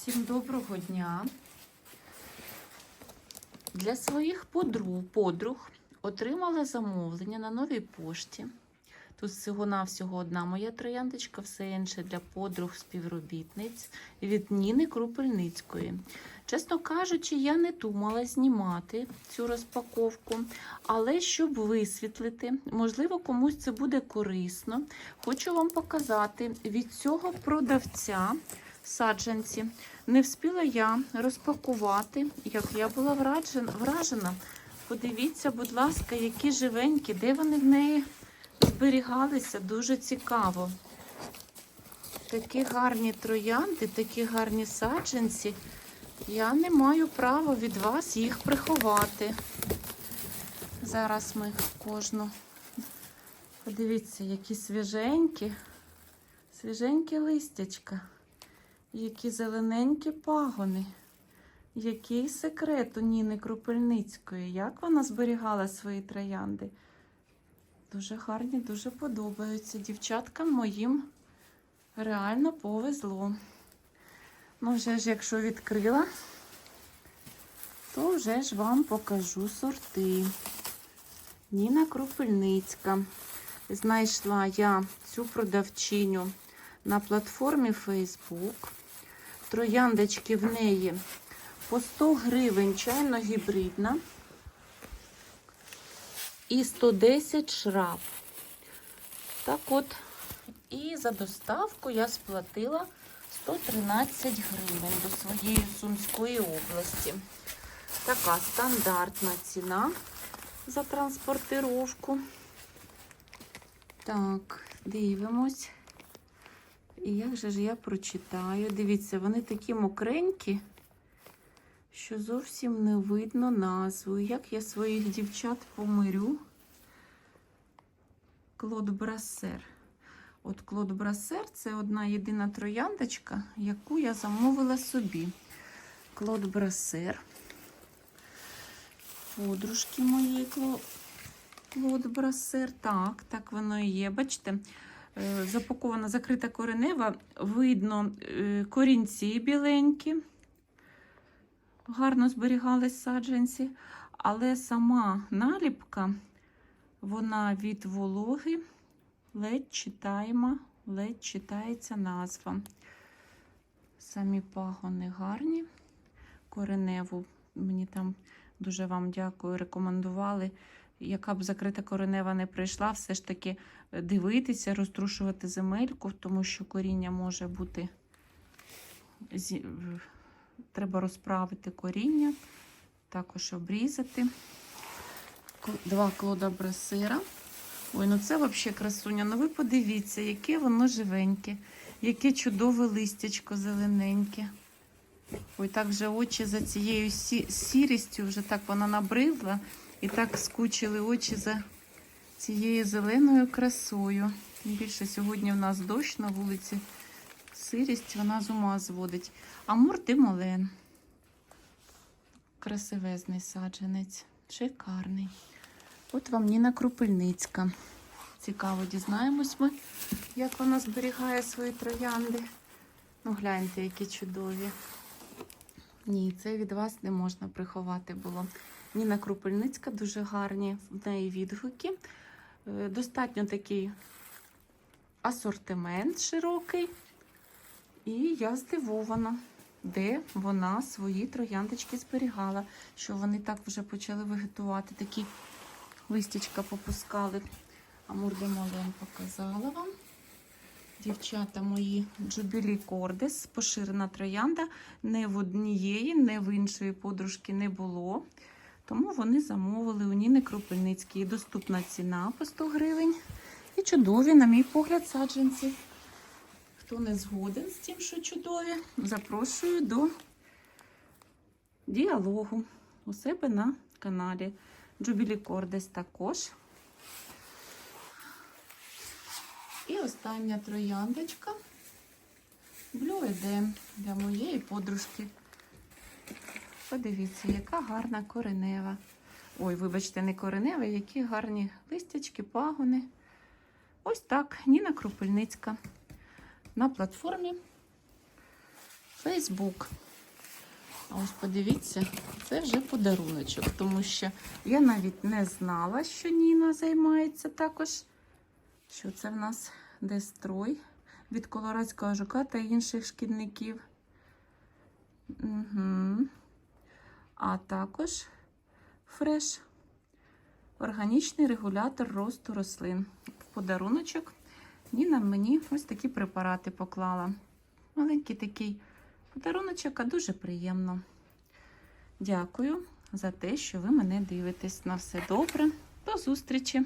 Всім доброго дня. Для своїх подруг, подруг отримала замовлення на новій пошті. Тут всього-навсього одна моя трояндочка, все інше для подруг співробітниць від Ніни Крупельницької. Чесно кажучи, я не думала знімати цю розпаковку, але щоб висвітлити, можливо, комусь це буде корисно. Хочу вам показати від цього продавця саджанці. Не встигла я розпакувати, як я була вражена. Подивіться, будь ласка, які живенькі, де вони в неї зберігалися, дуже цікаво. Такі гарні троянди, такі гарні саджанці. Я не маю права від вас їх приховати. Зараз ми кожну. Подивіться, які свіженькі, свіженькі листячка. Які зелененькі пагони. Який секрет у Ніни Крупельницької? Як вона зберігала свої троянди? Дуже гарні, дуже подобаються. Дівчаткам моїм реально повезло. Ну, вже ж, якщо відкрила, то вже ж вам покажу сорти. Ніна Крупельницька. Знайшла я цю продавчиню на платформі Facebook. Трояндочки в неї по 100 гривень чайно гібридна і 110 шраб. Так от, і за доставку я сплатила 113 гривень до своєї Сумської області. Така стандартна ціна за транспортировку. Так, дивимось. І як же ж я прочитаю? Дивіться, вони такі мокренькі, що зовсім не видно назву. Як я своїх дівчат помирю? Клод Брасер. От Клод Брасер це одна єдина трояндочка, яку я замовила собі. Клод Брасер. Подружки мої Клод Брасер. Так, так воно і є. Бачите? Е, запакована закрита коренева, видно е, корінці біленькі, гарно зберігались саджанці, але сама наліпка, вона від вологи, ледь читаємо, ледь читається назва. Самі пагони гарні. Кореневу мені там дуже вам дякую, рекомендували яка б закрита коренева не прийшла, все ж таки дивитися, розтрушувати земельку, тому що коріння може бути. Треба розправити коріння, також обрізати. Два клода брасира. Ой, ну це взагалі красуня. Ну ви подивіться, яке воно живеньке, яке чудове листячко зелененьке. Ой, так вже очі за цією сірістю, вже так вона набридла. І так скучили очі за цією зеленою красою. Тим більше сьогодні в нас дощ на вулиці. Сирість вона з ума зводить. Амур Димолен. Красивезний саджанець. Шикарний. От вам Ніна Крупельницька. Цікаво, дізнаємось ми, як вона зберігає свої троянди. Ну, гляньте, які чудові. Ні, це від вас не можна приховати було. Ніна Крупельницька, дуже гарні в неї відгуки. Е, достатньо такий асортимент широкий. І я здивована, де вона свої трояндочки зберігала, що вони так вже почали вегетувати. Такі листячка попускали. Амур де Мален показала вам. Дівчата мої Jubilee Cordes, поширена троянда. Не в однієї, не в іншої подружки не було. Тому вони замовили у Ніни Кропельницькій. Доступна ціна по 100 гривень. І чудові, на мій погляд, саджанці. Хто не згоден з тим, що чудові, запрошую до діалогу у себе на каналі. Джубілі Кордес також. І остання трояндочка Blue Edem для моєї подружки. Подивіться, яка гарна коренева. Ой, вибачте, не коренева, які гарні листячки, пагони. Ось так, Ніна Крупельницька. На платформі Фейсбук. А ось подивіться, це вже подаруночок, тому що я навіть не знала, що Ніна займається також. Що це в нас дестрой від колорадського жука та інших шкідників. Угу. А також фреш. Органічний регулятор росту рослин. В подаруночок Ніна мені ось такі препарати поклала. Маленький такий подаруночок, а дуже приємно. Дякую за те, що ви мене дивитесь. На все добре. До зустрічі!